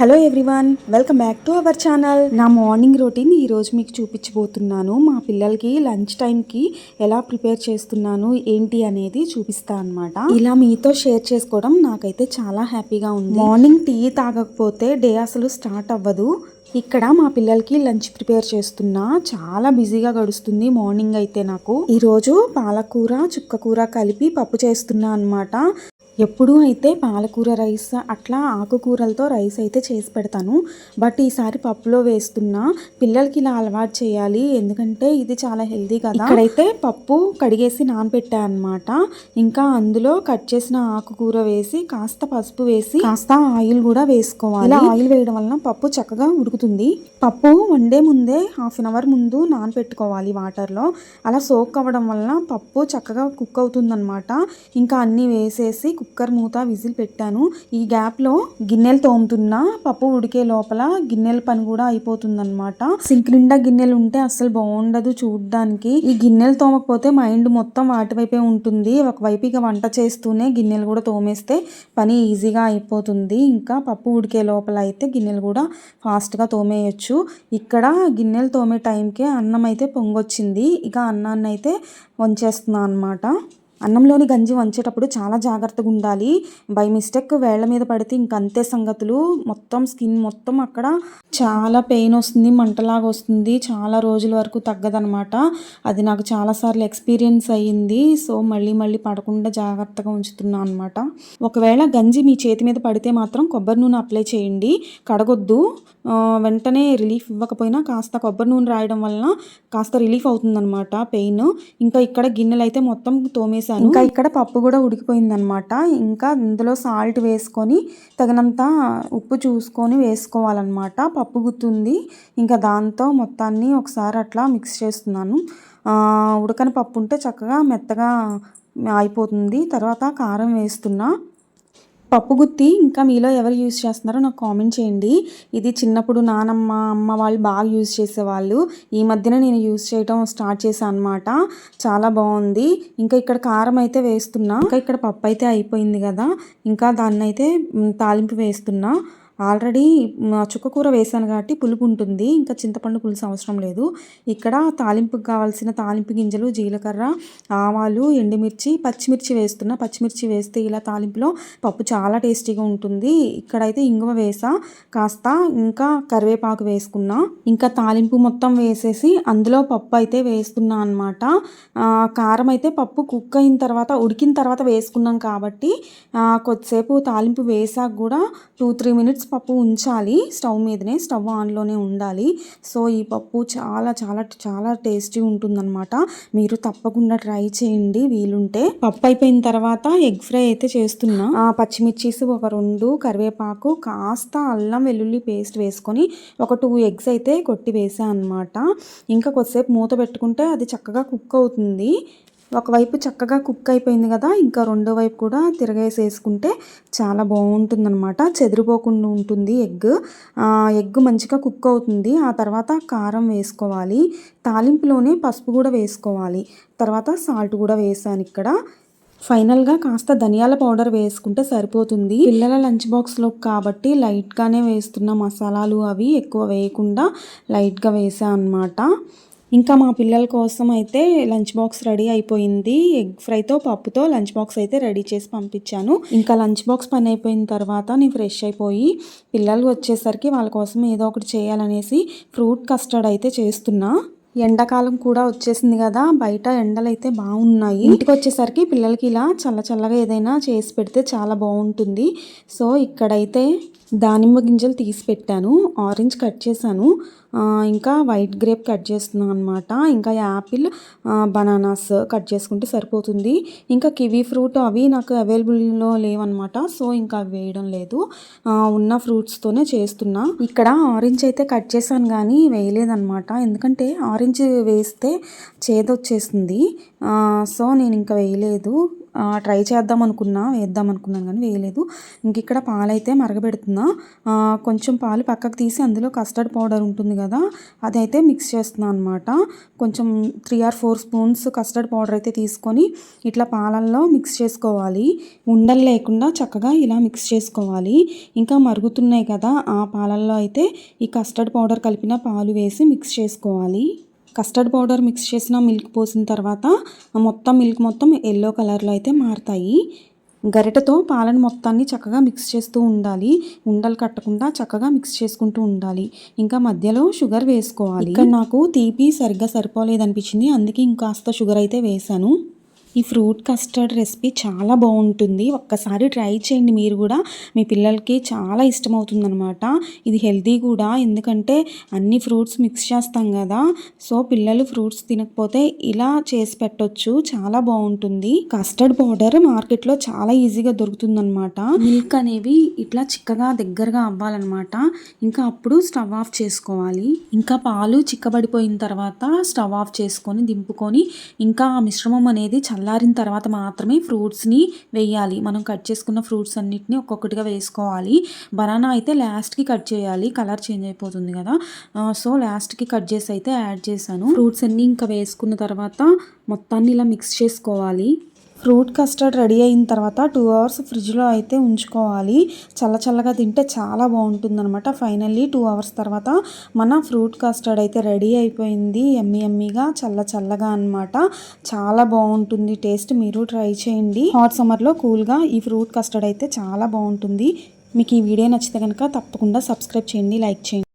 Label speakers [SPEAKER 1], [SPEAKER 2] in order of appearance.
[SPEAKER 1] Hello everyone welcome back to our channel. నా morning routine ఈరోజు మీకు చూపించబోతున్నాను. మా పిల్లలకి లంచ్ టైంకి ఎలా ప్రిపేర్ చేస్తున్నాను ఏంటి అనేది చూపిస్తా అనమాట ఇలా మీతో షేర్ చేసుకోవడం నాకైతే చాలా హ్యాపీగా ఉంది. మార్నింగ్ టీ తాగకపోతే డే అసలు స్టార్ట్ అవ్వదు. ఇక్కడ మా పిల్లలకి లంచ్ ప్రిపేర్ చేస్తున్నా. చాలా బిజీగా గడుస్తుంది మార్నింగ్ అయితే నాకు. ఈరోజు పాలకూర చుక్కకూర కలిపి పప్పు చేస్తున్నా అనమాట ఎప్పుడూ అయితే పాలకూర రైస్ అట్లా ఆకుకూరలతో రైస్ అయితే చేసి పెడతాను. బట్ ఈసారి పప్పులో వేస్తున్నా పిల్లలకి ఇలా అలవాటు చేయాలి. ఎందుకంటే ఇది చాలా హెల్దీ కదా. ఇక్కడైతే పప్పు కడిగేసి నానబెట్టా అనమాట ఇంకా అందులో కట్ చేసిన ఆకుకూర వేసి కాస్త పసుపు వేసి కాస్త ఆయిల్ కూడా వేసుకోవాలి. ఇలా ఆయిల్ వేయడం వలన పప్పు చక్కగా ఉడుకుతుంది. పప్పు వండే ముందే హాఫ్ అన్ అవర్ ముందు నానబెట్టుకోవాలి వాటర్లో. అలా సోక్ అవ్వడం వలన పప్పు చక్కగా కుక్ అవుతుందన్నమాట. ఇంకా అన్నీ వేసేసి కుక్కర్ మూత విజిల్ పెట్టాను. ఈ గ్యాప్లో గిన్నెలు తోముతున్నా పప్పు ఉడికే లోపల గిన్నెల పని కూడా అయిపోతుందన్నమాట. సింక్ నిండా గిన్నెలు ఉంటే అస్సలు బాగుండదు చూడడానికి. ఈ గిన్నెలు తోమకపోతే మైండ్ మొత్తం వాటి వైపే ఉంటుంది. ఒకవైపు ఇక వంట చేస్తూనే గిన్నెలు కూడా తోమేస్తే పని ఈజీగా అయిపోతుంది. ఇంకా పప్పు ఉడికే లోపల అయితే గిన్నెలు కూడా ఫాస్ట్గా తోమేయచ్చు. ఇక్కడ గిన్నెలు తోమే టైంకే అన్నం అయితే పొంగొచ్చింది. ఇక అన్నాన్ని అయితే వంచేస్తున్నాను అనమాట అన్నంలోని గంజి వంచేటప్పుడు చాలా జాగ్రత్తగా ఉండాలి. బై మిస్టేక్ వేళ్ళ మీద పడితే ఇంకంతే సంగతులు. మొత్తం స్కిన్ మొత్తం అక్కడ చాలా పెయిన్ వస్తుంది మంటలాగా వస్తుంది. చాలా రోజుల వరకు తగ్గదనమాట అది నాకు చాలాసార్లు ఎక్స్పీరియన్స్ అయ్యింది. సో మళ్ళీ మళ్ళీ పడకుండా జాగ్రత్తగా ఉంచుతున్నా అనమాట ఒకవేళ గంజి మీ చేతి మీద పడితే మాత్రం కొబ్బరి నూనె అప్లై చేయండి. కడగొద్దు. వెంటనే రిలీఫ్ ఇవ్వకపోయినా కాస్త కొబ్బరి నూనె రాయడం వలన కాస్త రిలీఫ్ అవుతుందన్నమాట పెయిన్. ఇంకా ఇక్కడ గిన్నెలు అయితే మొత్తం తోమేసి తోమేశాను ఇంకా ఇక్కడ పప్పు కూడా ఉడికిపోయిందనమాట. ఇంకా ఇందులో సాల్ట్ వేసుకొని తగినంత ఉప్పు చూసుకొని వేసుకోవాలన్నమాట పప్పు గుత్తుంది. ఇంకా దాంతో మొత్తాన్ని ఒకసారి అట్లా మిక్స్ చేస్తున్నాను. ఉడకని పప్పు ఉంటే చక్కగా మెత్తగా అయిపోతుంది. తర్వాత కారం వేస్తున్నా. పప్పు గుత్తి ఇంకా మీలో ఎవరు యూజ్ చేస్తున్నారో నాకు కామెంట్ చేయండి. ఇది చిన్నప్పుడు నానమ్మ అమ్మ వాళ్ళు బాగా యూజ్ చేసేవాళ్ళు. ఈ మధ్యన నేను యూజ్ చేయడం స్టార్ట్ చేశాను అనమాట చాలా బాగుంది. ఇంకా ఇక్కడ కారం అయితే వేస్తున్నా. ఇంకా ఇక్కడ పప్పు అయితే అయిపోయింది కదా. ఇంకా దాన్ని అయితే తాలింపు వేస్తున్నా. ఆల్రెడీ చుక్కకూర వేసాను కాబట్టి పులుపు ఉంటుంది. ఇంకా చింతపండు పులుసు అవసరం లేదు. ఇక్కడ తాలింపుకి కావాల్సిన తాలింపు గింజలు జీలకర్ర ఆవాలు ఎండుమిర్చి పచ్చిమిర్చి వేస్తున్నా. పచ్చిమిర్చి వేస్తే ఇలా తాలింపులో పప్పు చాలా టేస్టీగా ఉంటుంది. ఇక్కడైతే ఇంగువ వేసా. కాస్త ఇంకా కరివేపాకు వేసుకున్నా. ఇంకా తాలింపు మొత్తం వేసేసి అందులో పప్పు అయితే వేస్తున్నా అనమాట కారం అయితే పప్పు కుక్ అయిన తర్వాత ఉడికిన తర్వాత వేసుకున్నాం కాబట్టి కొద్దిసేపు తాలింపు వేసాక కూడా టూ త్రీ మినిట్స్ పప్పు ఉంచాలి స్టవ్ మీదనే స్టవ్ ఆన్లోనే ఉండాలి. సో ఈ పప్పు చాలా చాలా చాలా టేస్టీ ఉంటుందన్నమాట. మీరు తప్పకుండా ట్రై చేయండి వీలుంటే. పప్పు అయిపోయిన తర్వాత ఎగ్ ఫ్రై అయితే చేస్తున్నా. ఆ, పచ్చిమిర్చీస్ ఒక రెండు కరివేపాకు కాస్త అల్లం వెల్లుల్లి పేస్ట్ వేసుకొని ఒక టూ ఎగ్స్ అయితే కొట్టి వేసా అనమాట ఇంకా కొద్దిసేపు మూత పెట్టుకుంటే అది చక్కగా కుక్ అవుతుంది. ఒకవైపు చక్కగా కుక్ అయిపోయింది కదా ఇంకా రెండో వైపు కూడా తిరగేసేసుకుంటే చాలా బాగుంటుందన్నమాట. చెదిరిపోకుండా ఉంటుంది ఎగ్. ఎగ్ మంచిగా కుక్ అవుతుంది. ఆ తర్వాత కారం వేసుకోవాలి. తాలింపులోనే పసుపు కూడా వేసుకోవాలి. తర్వాత సాల్ట్ కూడా వేసాను ఇక్కడ. ఫైనల్గా కాస్త ధనియాల పౌడర్ వేసుకుంటే సరిపోతుంది. పిల్లల లంచ్ బాక్స్లో కాబట్టి లైట్గానే వేస్తున్న మసాలాలు అవి ఎక్కువ వేయకుండా లైట్గా వేసా అనమాట ఇంకా మా పిల్లల కోసం అయితే లంచ్ బాక్స్ రెడీ అయిపోయింది. ఎగ్ ఫ్రైతో పప్పుతో లంచ్ బాక్స్ అయితే రెడీ చేసి పంపించాను. ఇంకా లంచ్ బాక్స్ పని అయిపోయిన తర్వాత నేను ఫ్రెష్ అయిపోయి పిల్లలు వచ్చేసరికి వాళ్ళ కోసం ఏదో ఒకటి చేయాలనేసి ఫ్రూట్ కస్టర్డ్ అయితే చేస్తున్నా. ఎండాకాలం కూడా వచ్చేసింది కదా బయట ఎండలు అయితే బాగున్నాయి. ఇంటికి వచ్చేసరికి పిల్లలకి ఇలా చల్ల చల్లగా ఏదైనా చేసి పెడితే చాలా బాగుంటుంది. సో ఇక్కడైతే దానిమ్మ గింజలు తీసి పెట్టాను. ఆరెంజ్ కట్ చేశాను. ఇంకా వైట్ గ్రేప్ కట్ చేస్తున్నాను అనమాట ఇంకా యాపిల్ బనానాస్ కట్ చేసుకుంటే సరిపోతుంది. ఇంకా కివీ ఫ్రూట్ అవి నాకు అవైలబుల్లో లేవన్నమాట. సో ఇంకా అవి వేయడం లేదు. ఉన్న ఫ్రూట్స్తోనే చేస్తున్నా. ఇక్కడ ఆరెంజ్ అయితే కట్ చేశాను కానీ వేయలేదన్నమాట. ఎందుకంటే ఆరెంజ్ వేస్తే చేదొచ్చేస్తుంది. సో నేను ఇంకా వేయలేదు. ట్రై చేద్దాం అనుకున్నా వేద్దాం అనుకున్నాను కానీ వేయలేదు. ఇంక ఇక్కడ పాలైతే మరగబెడుతున్నా. కొంచెం పాలు పక్కకు తీసి అందులో కస్టర్డ్ పౌడర్ ఉంటుంది కదా అదైతే మిక్స్ చేస్తున్నా అనమాట కొంచెం three or four spoons custard powder అయితే తీసుకొని ఇట్లా పాలల్లో మిక్స్ చేసుకోవాలి. ఉండలు లేకుండా చక్కగా ఇలా మిక్స్ చేసుకోవాలి. ఇంకా మరుగుతున్నాయి కదా ఆ పాలల్లో అయితే ఈ కస్టర్డ్ పౌడర్ కలిపిన పాలు వేసి మిక్స్ చేసుకోవాలి. కస్టర్డ్ పౌడర్ మిక్స్ చేసిన మిల్క్ పోసిన తర్వాత మొత్తం మిల్క్ మొత్తం ఎల్లో కలర్లో అయితే మారుతాయి. గరిటతో పాలను మొత్తాన్ని చక్కగా మిక్స్ చేస్తూ ఉండాలి. ఉండలు కట్టకుండా చక్కగా మిక్స్ చేసుకుంటూ ఉండాలి. ఇంకా మధ్యలో షుగర్ వేసుకోవాలి. ఇక్కడ నాకు తీపి సరిగ్గా సరిపోలేదు అనిపించింది అందుకే ఇంకాస్త షుగర్ అయితే వేశాను. ఈ ఫ్రూట్ కస్టర్డ్ రెసిపీ చాలా బాగుంటుంది. ఒక్కసారి ట్రై చేయండి మీరు కూడా. మీ పిల్లలకి చాలా ఇష్టమవుతుంది అనమాట ఇది హెల్తీ కూడా. ఎందుకంటే అన్ని ఫ్రూట్స్ మిక్స్ చేస్తాం కదా. సో పిల్లలు ఫ్రూట్స్ తినకపోతే ఇలా చేసి పెట్టొచ్చు. చాలా బాగుంటుంది. కస్టర్డ్ పౌడర్ మార్కెట్లో చాలా ఈజీగా దొరుకుతుందన్నమాట. మిల్క్ అనేవి ఇట్లా చిక్కగా దగ్గరగా అవ్వాలన్నమాట. ఇంకా అప్పుడు స్టవ్ ఆఫ్ చేసుకోవాలి. ఇంకా పాలు చిక్కబడిపోయిన తర్వాత స్టవ్ ఆఫ్ చేసుకొని దింపుకొని ఇంకా ఆ మిశ్రమం అనేది చాలా చల్లారిన తర్వాత మాత్రమే ఫ్రూట్స్ని వేయాలి. మనం కట్ చేసుకున్న ఫ్రూట్స్ అన్నిటిని ఒక్కొక్కటిగా వేసుకోవాలి. బనానా అయితే లాస్ట్కి కట్ చేయాలి. కలర్ చేంజ్ అయిపోతుంది కదా. సో లాస్ట్కి కట్ చేసి అయితే యాడ్ చేశాను. ఫ్రూట్స్ అన్నీ ఇంకా వేసుకున్న తర్వాత మొత్తాన్ని ఇలా మిక్స్ చేసుకోవాలి. ఫ్రూట్ కస్టర్డ్ రెడీ అయిన తర్వాత టూ అవర్స్ ఫ్రిడ్జ్లో అయితే ఉంచుకోవాలి. చల్ల చల్లగా తింటే చాలా బాగుంటుందన్నమాట. ఫైనల్లీ టూ అవర్స్ తర్వాత మన ఫ్రూట్ కస్టర్డ్ అయితే రెడీ అయిపోయింది. ఎమ్మి ఎమ్మిగా చల్ల చల్లగా అన్నమాట. చాలా బాగుంటుంది టేస్ట్. మీరు ట్రై చేయండి. హాట్ సమ్మర్లో కూల్గా ఈ ఫ్రూట్ కస్టర్డ్ అయితే చాలా బాగుంటుంది. మీకు ఈ వీడియో నచ్చితే కనుక తప్పకుండా సబ్స్క్రైబ్ చేయండి లైక్ చేయండి.